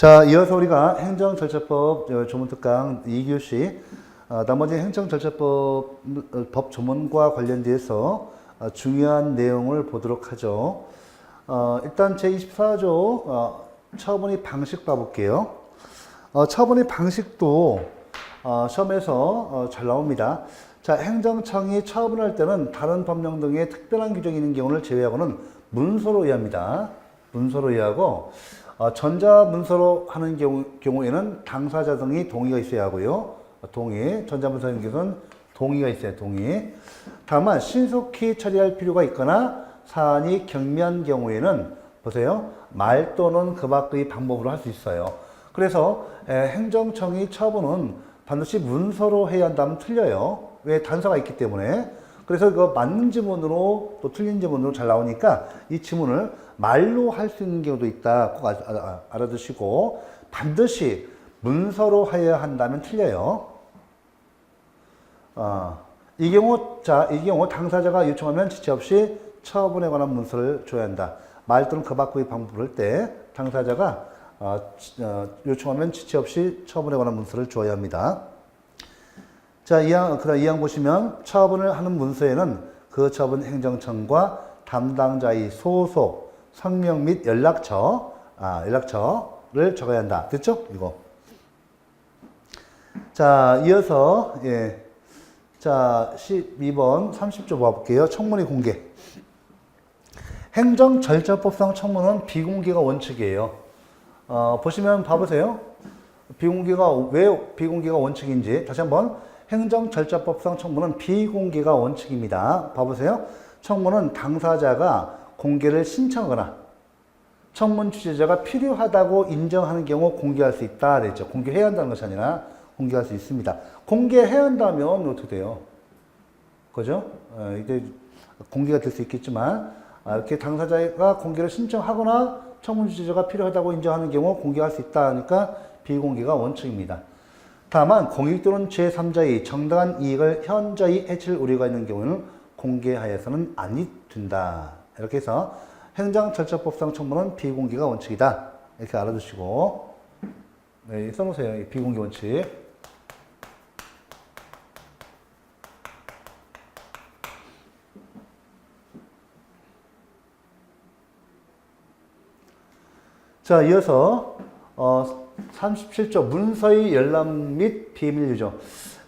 자, 이어서 우리가 행정절차법 어, 조문특강 2교시 어, 나머지 행정절차법 어, 법 조문과 관련돼서 어, 중요한 내용을 보도록 하죠. 어, 일단 제24조 어, 처분의 방식 봐볼게요. 어, 처분의 방식도 어, 시험에서 어, 잘 나옵니다. 자, 행정청이 처분할 때는 다른 법령 등의 특별한 규정이 있는 경우를 제외하고는 문서로 의합니다. 문서로 의하고 어, 전자문서로 하는 경우, 경우에는 당사자 등이 동의가 있어야 하고요. 어, 동의, 전자문서인 경우는 동의가 있어야 동의. 다만 신속히 처리할 필요가 있거나 사안이 경미한 경우에는 보세요. 말 또는 그 밖의 방법으로 할 수 있어요. 그래서 에, 행정청이 처분은 반드시 문서로 해야 한다면 틀려요. 왜 단서가 있기 때문에. 그래서 이거 맞는 지문으로 또 틀린 지문으로 잘 나오니까 이 지문을 말로 할 수 있는 경우도 있다. 꼭 아- 아- 알아두시고 반드시 문서로 해야 한다면 틀려요. 아, 이 경우, 자, 이 경우 당사자가 요청하면 지체 없이 처분에 관한 문서를 줘야 한다. 말 또는 그 밖의 방법을 할때 당사자가 어, 지- 어, 요청하면 지체 없이 처분에 관한 문서를 줘야 합니다. 자, 이항, 그 이항 보시면 처분을 하는 문서에는 그 처분 행정청과 담당자의 소속, 성명 및 연락처, 아, 연락처를 적어야 한다. 됐죠? 이거. 자, 이어서, 예. 자, 12번 30조 봐볼게요. 청문회 공개. 행정 절차법상 청문은 비공개가 원칙이에요. 어, 보시면 봐보세요. 비공개가, 왜 비공개가 원칙인지 다시 한번. 행정절차법상 청문은 비공개가 원칙입니다. 봐보세요. 청문은 당사자가 공개를 신청하거나 청문 취재자가 필요하다고 인정하는 경우 공개할 수 있다. 그랬죠. 공개해야 한다는 것이 아니라 공개할 수 있습니다. 공개해야 한다면 어떻게 돼요? 그죠? 어, 이제 공개가 될 수 있겠지만 아, 이렇게 당사자가 공개를 신청하거나 청문 취재자가 필요하다고 인정하는 경우 공개할 수 있다 하니까 비공개가 원칙입니다. 다만 공익 또는 제3자의 정당한 이익을 현저히 해칠 우려가 있는 경우는 공개하여서는 아니 된다. 이렇게 해서 행정절차법상 청문은 비공개가 원칙이다. 이렇게 알아두시고 네, 써놓으세요. 이 비공개 원칙. 자, 이어서 어, 37조 문서의 열람 및 비밀 유저,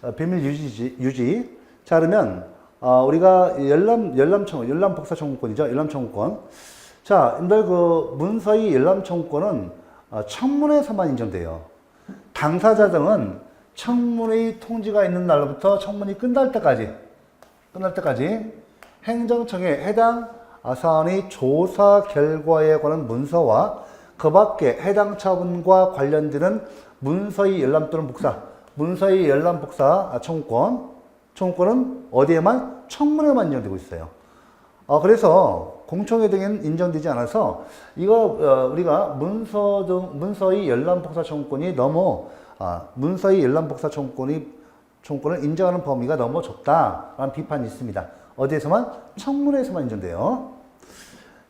어, 비밀 유지, 유지. 자, 그러면 어, 우리가 열람 열람 청구, 열람 복사 청구권이죠. 열람 청구권. 자, 여러분들 그 문서의 열람 청구권은 어, 청문회에서만 인정돼요. 당사자 등은 청문회 통지가 있는 날로부터 청문이 끝날 때까지 끝날 때까지 행정청에 해당 사안의 조사 결과에 관한 문서와 그 밖에 해당 처분과 관련되는 문서의 열람 또는 복사, 문서의 열람 복사 청구권, 청구권은 어디에만 청문회만 인정되고 있어요. 어, 그래서 공청회 등에는 인정되지 않아서 이거 어, 우리가 문서 등 문서의 열람 복사 청구권이 너무 아, 문서의 열람 복사 청구권이 청구권을 인정하는 범위가 너무 좁다라는 비판이 있습니다. 어디에서만 청문회에서만 인정돼요.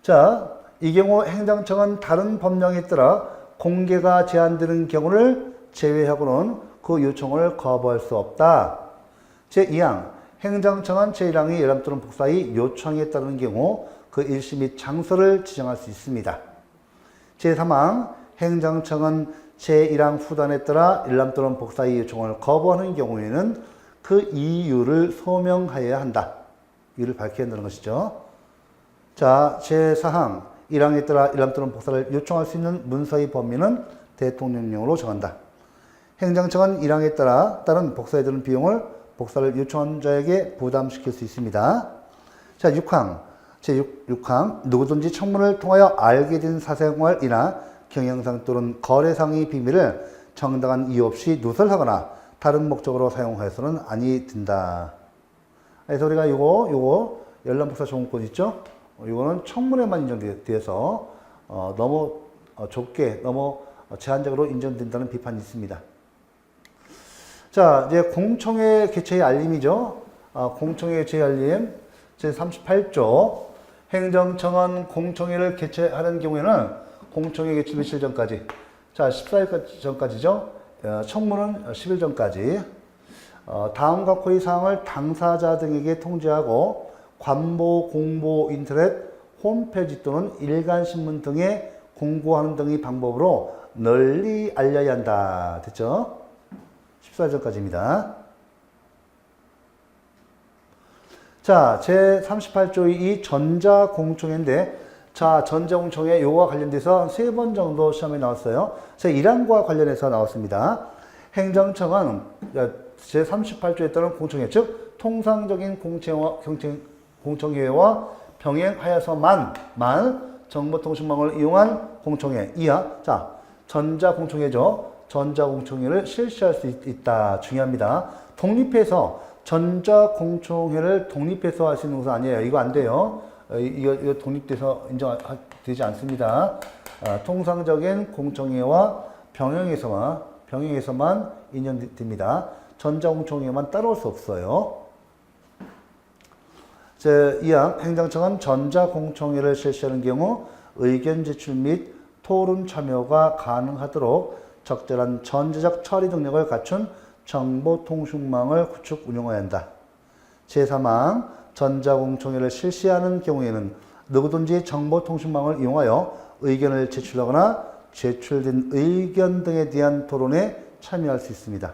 자, 이 경우 행정청은 다른 법령에 따라 공개가 제한되는 경우를 제외하고는 그 요청을 거부할 수 없다. 제2항 행정청은 제1항의 열람 또는 복사의 요청에 따르는 경우 그 일시 및 장소를 지정할 수 있습니다. 제3항 행정청은 제1항 후단에 따라 열람 또는 복사의 요청을 거부하는 경우에는 그 이유를 소명하여야 한다. 이유를 밝혀야 한다는 것이죠. 자, 제4항 1항에 따라 열람 또는 복사를 요청할 수 있는 문서의 범위는 대통령령으로 정한다. 행정청은 1항에 따라 따른 복사에 드는 비용을 복사를 요청한 자에게 부담시킬 수 있습니다. 자, 6항. 제6항. 누구든지 청문을 통하여 알게 된 사생활이나 경영상 또는 거래상의 비밀을 정당한 이유 없이 누설하거나 다른 목적으로 사용하여서는 아니 된다. 그래서 우리가 요거, 요거, 열람복사 정보권 있죠? 어, 요거는 청문회만 인정돼서, 어, 너무 어, 좁게, 너무 어, 제한적으로 인정된다는 비판이 있습니다. 자, 이제 공청회 개최의 알림이죠. 아, 공청회 개최의 알림. 제 38조. 행정청은 공청회를 개최하는 경우에는 공청회 개최 며칠 전까지 자, 14일 전까지죠. 어, 청문은 10일 전까지. 어, 다음 각호의 사항을 당사자 등에게 통지하고 관보, 공보, 인터넷, 홈페이지 또는 일간신문 등에 공고하는 등의 방법으로 널리 알려야 한다. 됐죠? 14일 전까지입니다. 자, 제 38조의 이 전자공청회인데, 자, 전자공청회 요거와 관련돼서 세 번 정도 시험에 나왔어요. 제 1항과 관련해서 나왔습니다. 행정청은 제 38조에 따른 공청회, 즉, 통상적인 공청회와, 경청- 공청회와 병행하여서만, 만, 정보통신망을 이용한 공청회. 이하, 자, 전자공청회죠. 전자공청회를 실시할 수 있, 있다. 중요합니다. 독립해서 전자공청회를 독립해서 할 수 있는 것은 아니에요. 이거 안 돼요. 어, 이- 이거, 이거 독립돼서 인정되지 않습니다. 아, 통상적인 공청회와 병행해서만, 병행해서만 인정됩니다. 전자공청회만 따라올 수 없어요. 제2항 행정청은 전자공청회를 실시하는 경우 의견 제출 및 토론 참여가 가능하도록 적절한 전제적 처리 능력을 갖춘 정보통신망을 구축 운영해야 한다. 제3항 전자공청회를 실시하는 경우에는 누구든지 정보통신망을 이용하여 의견을 제출하거나 제출된 의견 등에 대한 토론에 참여할 수 있습니다.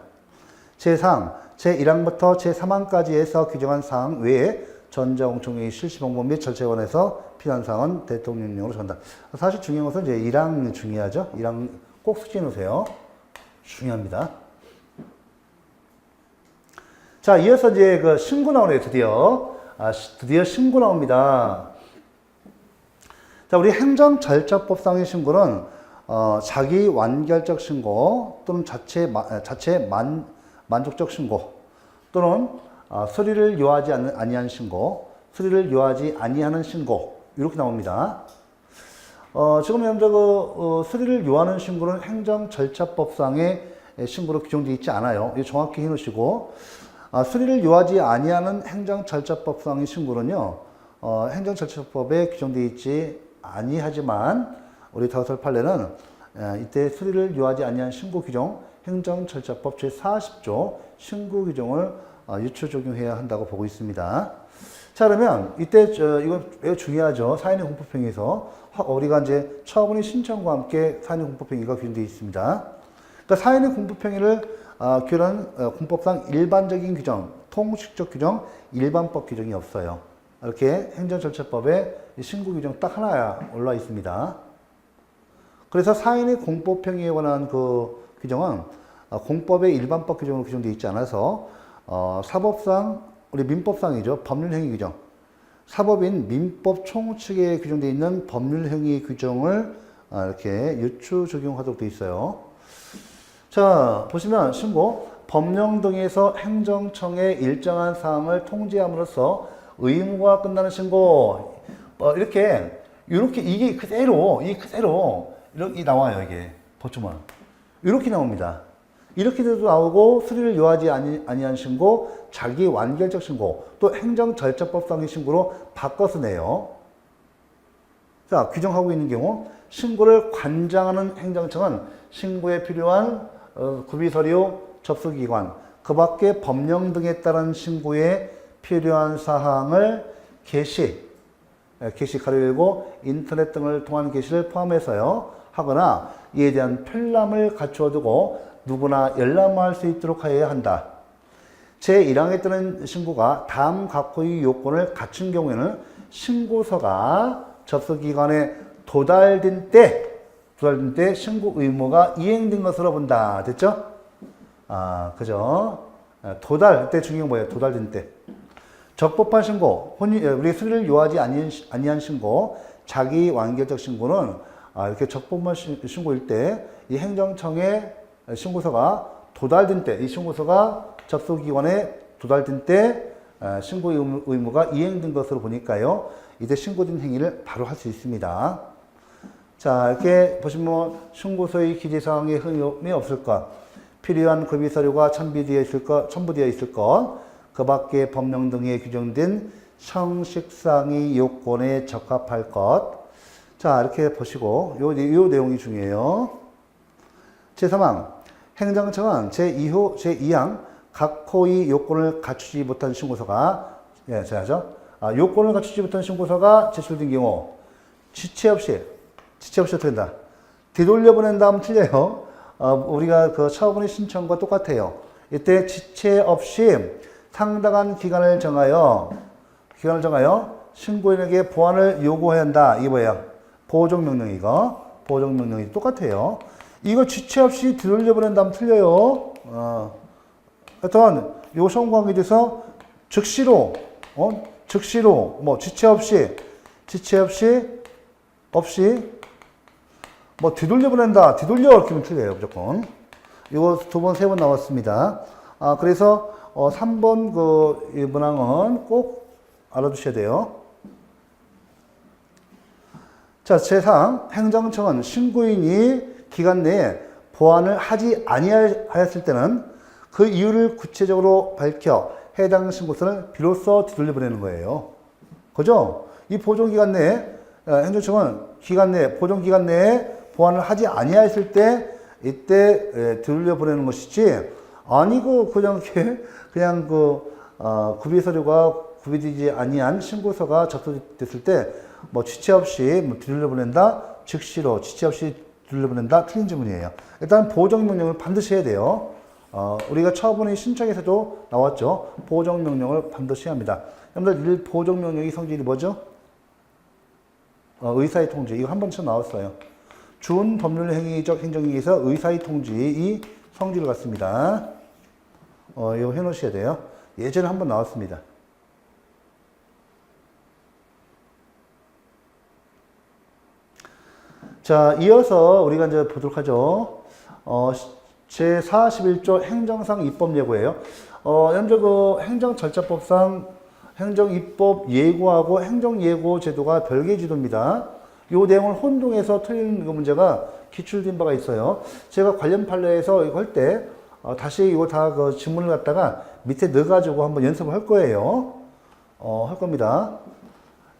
제3, 제1항부터 제3항까지에서 규정한 사항 외에 전자공청회의 실시 방법 및 절차에 관해서 필요한 사항은 대통령령으로 전달. 사실 중요한 것은 이제 1항 중요하죠. 1항 꼭 숙지해 놓으세요. 중요합니다. 자, 이어서 이제 그 신고 나오네요, 드디어. 아, 시- 드디어 신고 나옵니다. 자, 우리 행정절차법상의 신고는 어, 자기 완결적 신고 또는 자체 마- 자체 만 만족적 신고 또는 어, 수리를 요하지 않는 아니한 신고, 수리를 요하지 아니하는 신고 이렇게 나옵니다. 어, 지금 현재 그 어, 수리를 요하는 신고는 행정 절차법상의 신고로 규정되어 있지 않아요. 이거 정확히 해놓으시고 아, 수리를 요하지 아니하는 행정 절차법상의 신고는요. 어, 행정 절차법에 규정되어 있지 아니하지만 우리 다우설 판례는 에, 이때 수리를 요하지 아니한 신고 규정 행정 절차법 제 40조 신고 규정을 어, 유추 적용해야 한다고 보고 있습니다. 자 그러면 이때 저 이건 매우 중요하죠. 사인의 공포평에서 우리가 이제 처분의 신청과 함께 사인의 공포평의가 규정되어 있습니다. 그러니까 사인의 공포평의를 어, 규는 어, 공법상 일반적인 규정, 통식적 규정, 일반법 규정이 없어요. 이렇게 행정절차법에 이 신고 규정 딱 하나 올라 있습니다. 그래서 사인의 공법평의에 관한 그 규정은 어, 공법의 일반법 규정으로 규정되어 있지 않아서 어, 사법상 우리 민법상이죠. 법률행위 규정. 사법인 민법 총칙에 규정되어 있는 법률행위 규정을 어, 이렇게 유추 적용하도록 되어 있어요. 자 보시면 신고. 법령 등에서 행정청에 일정한 사항을 통지함으로써 의무가 끝나는 신고. 어, 이렇게 이렇게 이게 그대로 이 그대로 이렇게 나와요 이게. 보충은 이렇게 나옵니다. 이렇게도 나오고 수리를 요하지 아니, 아니한 신고, 자기 완결적 신고, 또 행정 절차법상의 신고로 바꿔서 내요. 자, 규정하고 있는 경우 신고를 관장하는 행정청은 신고에 필요한 어, 구비서류, 접수기관, 그 밖에 법령 등에 따른 신고에 필요한 사항을 게시, 예, 게시 가로 열고 인터넷 등을 통한 게시를 포함해서요 하거나 이에 대한 편람을 갖추어 두고 누구나 열람할 수 있도록 하여야 한다. 제1항에 따른 신고가 다음 각호의 요건을 갖춘 경우에는 신고서가 접수기관에 도달된 때, 도달된 때 신고 의무가 이행된 것으로 본다. 됐죠? 아, 그죠? 아, 도달, 때 중요한 뭐예요? 도달된 때. 적법한 신고, 혼인, 어, 우리 수리를 요하지 아니한, 신고, 자기 완결적 신고는 아, 이렇게 적법한 신- 신고일 때 이 행정청에 신고서가 도달된 때, 이 신고서가 접수기관에 도달된 때 아, 신고 의무- 의무가 이행된 것으로 보니까요. 이때 신고된 행위를 바로 할 수 있습니다. 자, 이렇게 보시면 신고서의 기재사항에 흠이 없을까? 필요한 급의 서류가 첨부되어 있을 것, 첨부되어 있을 것, 그 밖에 법령 등에 규정된 형식상의 요건에 적합할 것. 자, 이렇게 보시고, 요, 요 내용이 중요해요. 제3항 행정청은 제2호 제2항 각 호의 요건을 갖추지 못한 신고서가 예, 제하죠. 아, 요건을 갖추지 못한 신고서가 제출된 경우 지체 없이 지체 없이 된다. 뒤돌려 보낸 다음 틀려요. 어, 우리가 그 처분의 신청과 똑같아요. 이때 지체 없이 상당한 기간을 정하여 기간을 정하여 신고인에게 보완을 요구해야 한다. 이게 뭐예요? 보정 명령 이거. 보정 명령이 똑같아요. 이거 지체 없이 뒤돌려 보낸 다음 틀려요. 어. 하여튼 요 성공하게 돼서 즉시로 어? 즉시로 뭐 지체 없이 지체 없이 없이 뭐 뒤돌려 보낸다 뒤돌려 이렇게 하면 틀려요 무조건 이거 두 번 세 번 나왔습니다 아 그래서 어 3번 그이 문항은 꼭 알아두셔야 돼요 자 제3 행정청은 신고인이 기간 내에 보완을 하지 아니하였을 때는 그 이유를 구체적으로 밝혀 해당 신고서를 비로소 뒤돌려 보내는 거예요. 그죠? 이 보존 기간 내에 어, 행정청은 기간 내에 보존 기간 내에 보완을 하지 아니하였을 때 이때 에, 뒤돌려 보내는 것이지 아니고 그냥 그냥 그 어, 구비 서류가 구비되지 아니한 신고서가 접수됐을 때 뭐 지체 없이 뭐 뒤돌려 보낸다 즉시로 지체 없이 뒤 돌려 보낸다 틀린 질문이에요. 일단 보정 명령을 반드시 해야 돼요. 어, 우리가 처분의 신청에서도 나왔죠. 보정 명령을 반드시 합니다. 여러분들 일 보정 명령의 성질이 뭐죠? 어, 의사의 통지. 이거 한 번쯤 나왔어요. 준 법률 행위적 행정위에서 의사의 통지의 성질을 갖습니다. 어, 이거 해놓으셔야 돼요. 예전에 한 번 나왔습니다. 자, 이어서 우리가 이제 보도록 하죠. 어, 제 41조 행정상 입법 예고예요. 어, 현재 그 행정절차법상 행정입법 예고하고 행정예고 제도가 별개 제도입니다. 이 내용을 혼동해서 틀린 그 문제가 기출된 바가 있어요. 제가 관련 판례에서 이거 할 때, 어, 다시 이거 다그 지문을 갖다가 밑에 넣어가지고 한번 연습을 할 거예요. 어, 할 겁니다.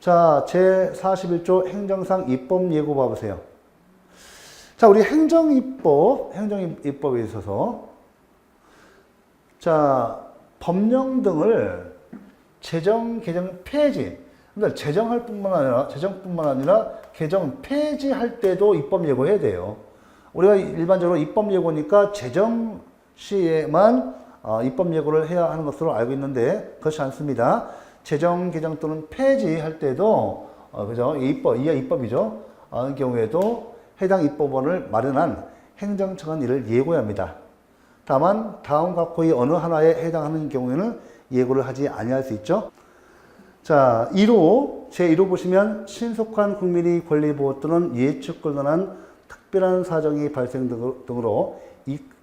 자, 제 41조 행정상 입법 예고 봐보세요. 자, 우리 행정입법, 행정입법에 있어서 자, 법령 등을 제정, 개정, 폐지. 그러니까 제정할 뿐만 아니라, 제정뿐만 아니라 개정, 폐지할 때도 입법 예고해야 돼요. 우리가 일반적으로 입법 예고니까 제정 시에만 어, 입법 예고를 해야 하는 것으로 알고 있는데 그렇지 않습니다. 제정, 개정 또는 폐지할 때도 어, 그죠? 이 입법, 이하 입법이죠. 어, 경우에도 해당 입법원을 마련한 행정청은 이를 예고해야 합니다. 다만 다음 각호의 어느 하나에 해당하는 경우에는 예고를 하지 아니할 수 있죠. 자, 1호 제1호 보시면 신속한 국민의 권리 보호 또는 예측 곤란한 특별한 사정이 발생 등으로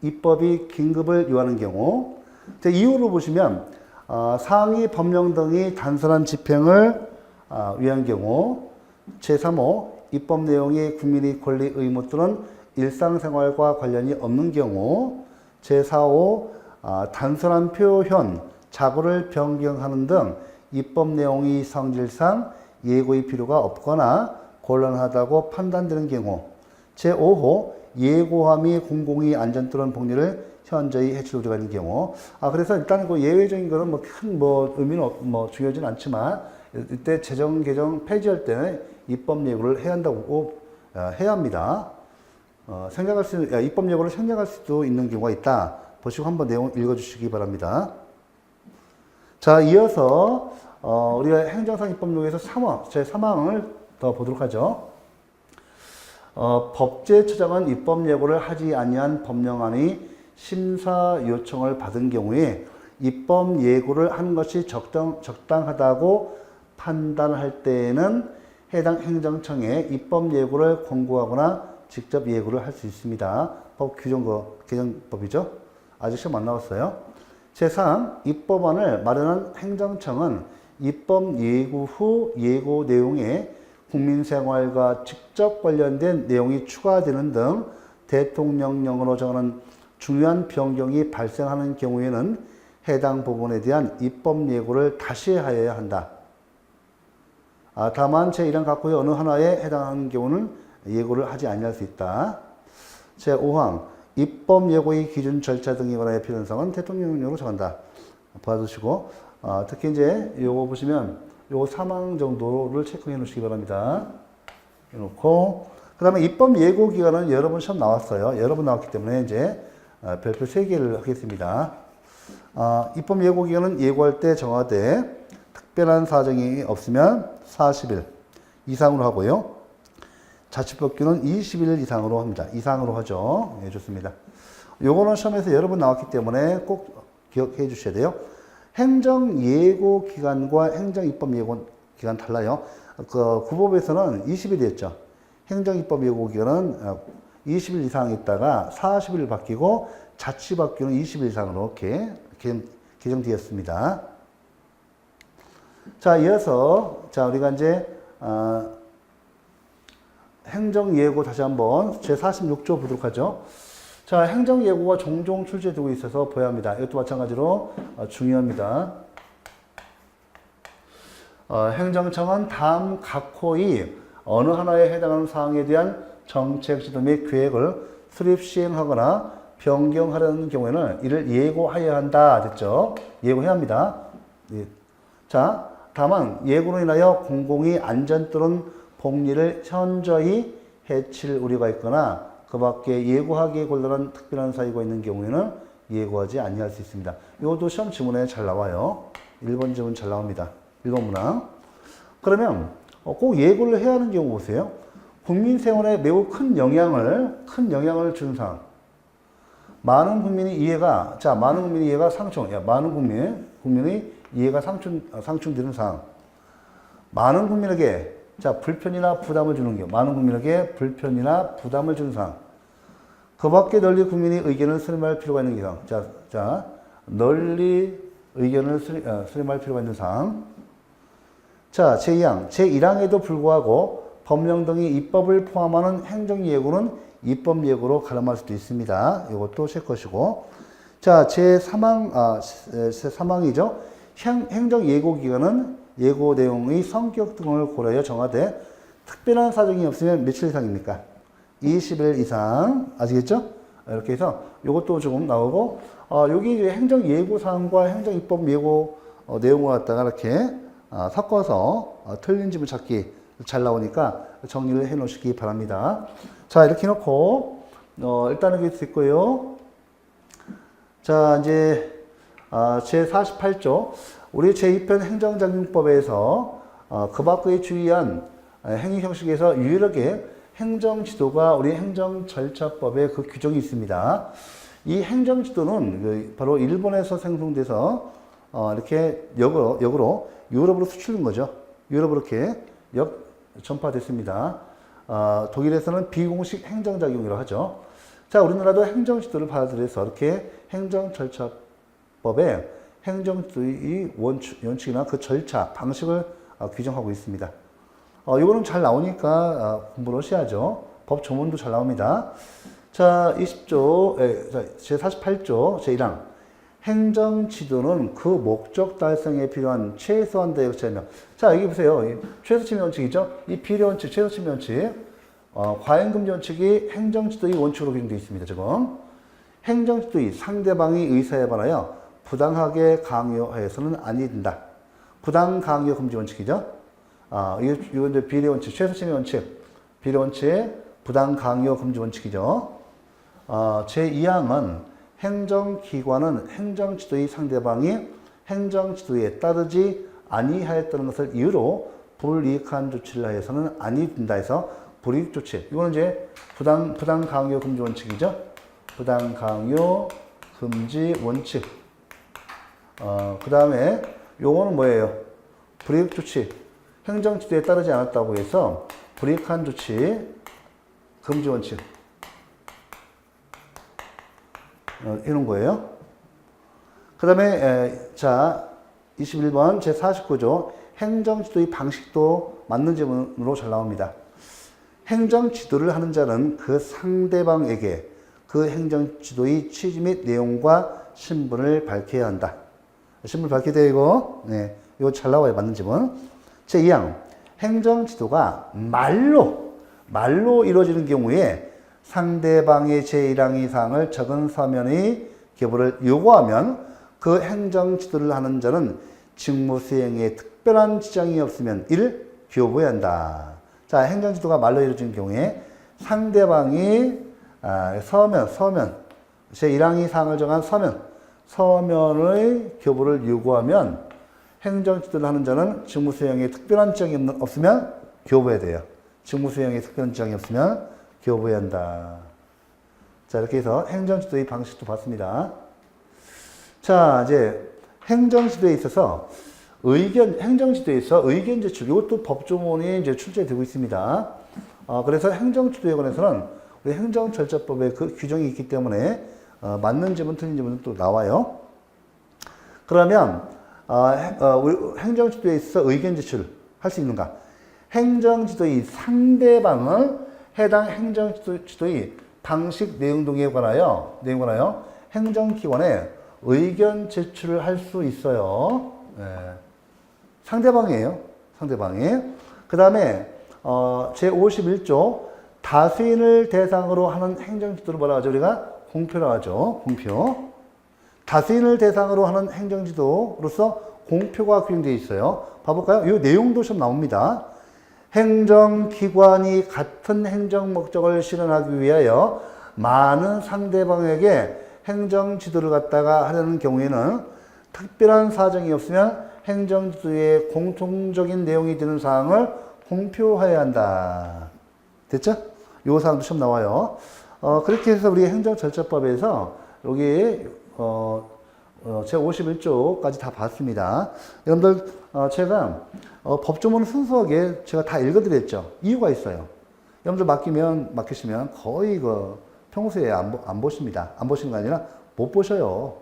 입법이 긴급을 요하는 경우 제2호로 보시면 어, 상위 법령 등이 단순한 집행을 어, 위한 경우 제3호 입법 내용이 국민의 권리 의무 또는 일상생활과 관련이 없는 경우 제4호 아, 단순한 표현, 자고를 변경하는 등 입법 내용이 성질상 예고의 필요가 없거나 곤란하다고 판단되는 경우 제5호 예고함이 공공의 안전 또는 복리를 현저히 해칠 우려가 있는 경우. 아 그래서 일단 그 예외적인 거는 뭐 큰뭐 의미는 없, 뭐 중요하진 않지만 이때 재정 개정 폐지할 때는 입법 예고를 해야 한다고 어, 해야 합니다. 어, 생각할 수 있는, 입법 예고를 생략할 수도 있는 경우가 있다. 보시고 한번 내용 읽어주시기 바랍니다. 자, 이어서 어, 우리가 행정상 입법록에서 3항, 제 3항을 더 보도록 하죠. 어, 법제처장은 입법 예고를 하지 아니한 법령안의 심사 요청을 받은 경우에 입법 예고를 하는 것이 적당, 적당하다고 판단할 때에는 해당 행정청에 입법 예고를 권고하거나 직접 예고를 할 수 있습니다. 법 규정거 개정법이죠. 아직 시험 안 나왔어요. 제3 입법안을 마련한 행정청은 입법 예고 후 예고 내용에 국민생활과 직접 관련된 내용이 추가되는 등 대통령령으로 정하는 중요한 변경이 발생하는 경우에는 해당 부분에 대한 입법 예고를 다시 하여야 한다. 아, 다만 제 1항 각호의 어느 하나에 해당하는 경우는 예고를 하지 아니할 수 있다. 제 5항 입법 예고의 기준 절차 등에 관하여 필요한 사항은 대통령령으로 정한다. 봐두시고 어, 특히 이제 요거 보시면 요거 사망 정도를 체크해 놓으시기 바랍니다. 해놓고 그 다음에 입법 예고 기간은 여러 번 시험 나왔어요. 여러 번 나왔기 때문에 이제 어, 별표 3개를 하겠습니다. 아, 입법 예고 기간은 예고할 때 정하되 특별한 사정이 없으면 40일 이상으로 하고요. 자치법규는 20일 이상으로 합니다. 이상으로 하죠. 예, 좋습니다. 요거는 시험에서 여러 번 나왔기 때문에 꼭 기억해 주셔야 돼요. 행정 예고 기간과 행정 입법 예고 기간 달라요. 그 구법에서는 20일이었죠. 행정 입법 예고 기간은 어, 20일 이상 있다가 40일 바뀌고 자치법규는 20일 이상으로 이렇게 개- 개정되었습니다. 자, 이어서 자 우리가 이제 어, 행정예고 다시 한번 제46조 보도록 하죠. 자, 행정예고가 종종 출제되고 있어서 보야 합니다. 이것도 마찬가지로 어, 중요합니다. 어, 행정청은 다음 각 호의 어느 하나에 해당하는 사항에 대한 정책 지도 및 계획을 수립 시행하거나 변경하려는 경우에는 이를 예고하여야 한다. 됐죠? 예고해야 합니다. 예. 자, 다만 예고로 인하여 공공의 안전 또는 복리를 현저히 해칠 우려가 있거나 그 밖에 예고하기에 곤란한 특별한 사유가 있는 경우에는 예고하지 아니할 수 있습니다. 이것도 시험 지문에 잘 나와요. 1번 지문 잘 나옵니다. 1번 문항. 그러면 어, 꼭 예고를 해야 하는 경우 보세요. 국민 생활에 매우 큰 영향을 큰 영향을 준 사항. 많은 국민이 이해가 자 많은 국민이 이해가 상충 야 많은 국민 국민의 이해가 상충 어, 상충되는 사항. 많은 국민에게 자 불편이나 부담을 주는 경우 많은 국민에게 불편이나 부담을 주는 사항. 그 밖에 널리 국민이 의견을 수렴할 필요가 있는 사항. 자, 자 널리 의견을 수렴, 어, 수렴 할 필요가 있는 사항. 자, 제2항, 제1항에도 불구하고 법령 등의 입법을 포함하는 행정예고는 입법예고로 가름할 수도 있습니다. 이것도 제 것이고. 자, 제3항, 아, 제3항이죠. 행정 예고 기간은 예고 내용의 성격 등을 고려하여 정하되 특별한 사정이 없으면 며칠 이상입니까? 20일 이상. 아시겠죠? 이렇게 해서 이것도 조금 나오고, 어, 여기 이제 행정 예고 사항과 행정 입법 예고 어, 내용을 갖다가 이렇게 아, 섞어서 어, 틀린 집을 찾기 잘 나오니까 정리를 해 놓으시기 바랍니다. 자, 이렇게 놓고, 어, 일단은 이게 됐고요. 자, 이제, 아, 제48조. 우리 제2편 행정작용법에서 어, 그 밖의 주의한 아, 행위 형식에서 유일하게 행정지도가 우리 행정절차법에 그 규정이 있습니다. 이 행정지도는 그 바로 일본에서 생성돼서 어, 이렇게 역으로, 역으로 유럽으로 수출된 거죠. 유럽으로 이렇게 역 전파됐습니다. 어, 독일에서는 비공식 행정작용이라고 하죠. 자, 우리나라도 행정지도를 받아들여서 이렇게 행정절차 법에 행정지도의 원칙, 원칙이나 그 절차, 방식을 어, 규정하고 있습니다. 어, 이거는 잘 나오니까 어, 공부를 하셔야죠. 법 조문도 잘 나옵니다. 자, 20조, 에, 자, 제48조, 제1항. 행정 지도는 그 목적 달성에 필요한 최소한 대역 설명. 자, 여기 보세요. 이 최소침해 원칙이죠? 이 비례 원칙, 최소침해 원칙. 어, 과잉금지 원칙이 행정 지도의 원칙으로 규정되어 있습니다, 지금. 행정 지도의 상대방의 의사에 반하여 부당하게 강요하여서는 아니 된다. 부당 강요 금지 원칙이죠? 아, 이거, 이제 비례 원칙, 최소침해 원칙. 비례 원칙, 부당 강요 금지 원칙이죠. 어, 제2항은 행정기관은 행정지도의 상대방이 행정지도에 따르지 아니하였다는 것을 이유로 불이익한 조치를 하여서는 아니 된다 해서 불이익 조치. 이거는 이제 부당, 부당 강요 금지 원칙이죠. 부당 강요 금지 원칙. 어, 그 다음에 요거는 뭐예요? 불이익 조치. 행정 지도에 따르지 않았다고 해서 불이익한 조치 금지 원칙. 어, 이런 거예요. 그 다음에, 자, 21번 제49조 행정 지도의 방식도 맞는 질문으로 잘 나옵니다. 행정 지도를 하는 자는 그 상대방에게 그 행정 지도의 취지 및 내용과 신분을 밝혀야 한다. 신분을 밝혀야 되고, 네, 이거 잘 나와요. 맞는 질문. 제2항 행정 지도가 말로, 말로 이루어지는 경우에 상대방의 제1항 이상을 적은 서면의 교부를 요구하면 그 행정 지도를 하는 자는 직무 수행에 특별한 지장이 없으면 이를 교부해야 한다. 자, 행정 지도가 말로 이루어진 경우에 상대방이 아, 서면, 서면, 제1항 이상을 정한 서면, 서면의 교부를 요구하면 행정 지도를 하는 자는 직무 수행에 특별한 지장이 없으면 교부해야 돼요. 직무 수행에 특별한 지장이 없으면 교부해야 한다. 자, 이렇게 해서 행정 지도의 방식도 봤습니다. 자, 이제 행정 지도에 있어서 의견, 행정 지도에 있어 의견 제출, 이것도 법조문이 이제 출제되고 있습니다. 어, 그래서 행정 지도에 관해서는 우리 행정 절차법에 그 규정이 있기 때문에 어, 맞는 지문, 틀린 지문은 또 나와요. 그러면 어, 행- 어, 우리 행정지도에 있어 의견 제출 할 수 있는가? 행정지도의 상대방을 해당 행정지도의 방식 내용 등에 관하여 내용 관하여 행정기관에 의견 제출을 할 수 있어요. 예. 상대방이에요. 상대방이. 그 다음에 어, 제 51조 다수인을 대상으로 하는 행정지도를 뭐라 하죠? 우리가 공표라고 하죠. 공표. 다수인을 대상으로 하는 행정지도로서 공표가 규정되어 있어요. 봐볼까요? 이 내용도 좀 나옵니다. 행정기관이 같은 행정 목적을 실현하기 위하여 많은 상대방에게 행정 지도를 갖다가 하려는 경우에는 특별한 사정이 없으면 행정 지도에 공통적인 내용이 되는 사항을 공표해야 한다. 됐죠? 요 사항도 좀 나와요. 어, 그렇게 해서 우리 행정절차법에서 여기 어, 어, 제 51조까지 다 봤습니다. 여러분들 어, 제가 어, 법조문 순수하게 제가 다 읽어드렸죠. 이유가 있어요. 여러분들 맡기면 맡기시면 거의 그 평소에 안, 보- 안 보십니다. 안 보시는 거 아니라 못 보셔요.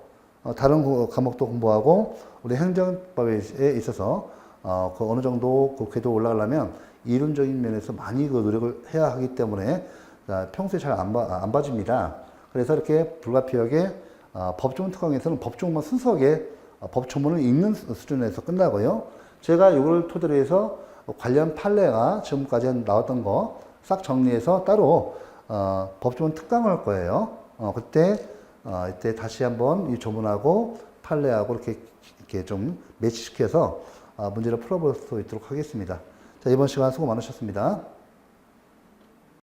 어, 다른 고- 과목도 공부하고 우리 행정법에 있어서 어, 그 어느 정도 그 궤도 올라가려면 이론적인 면에서 많이 그 노력을 해야 하기 때문에 아, 평소에 잘 안 안 봐집니다. 그래서 이렇게 불가피하게 어, 법조문 특강에서는 법조문만 순수하게 어, 법조문을 읽는 수- 수준에서 끝나고요. 제가 이걸 토대로 해서 관련 판례가 지금까지 나왔던 거 싹 정리해서 따로 어, 법조문 특강을 할 거예요. 어, 그때 어, 이때 다시 한번 이 조문하고 판례하고 이렇게 이렇게 좀 매치시켜서 어, 문제를 풀어볼 수 있도록 하겠습니다. 자, 이번 시간 수고 많으셨습니다.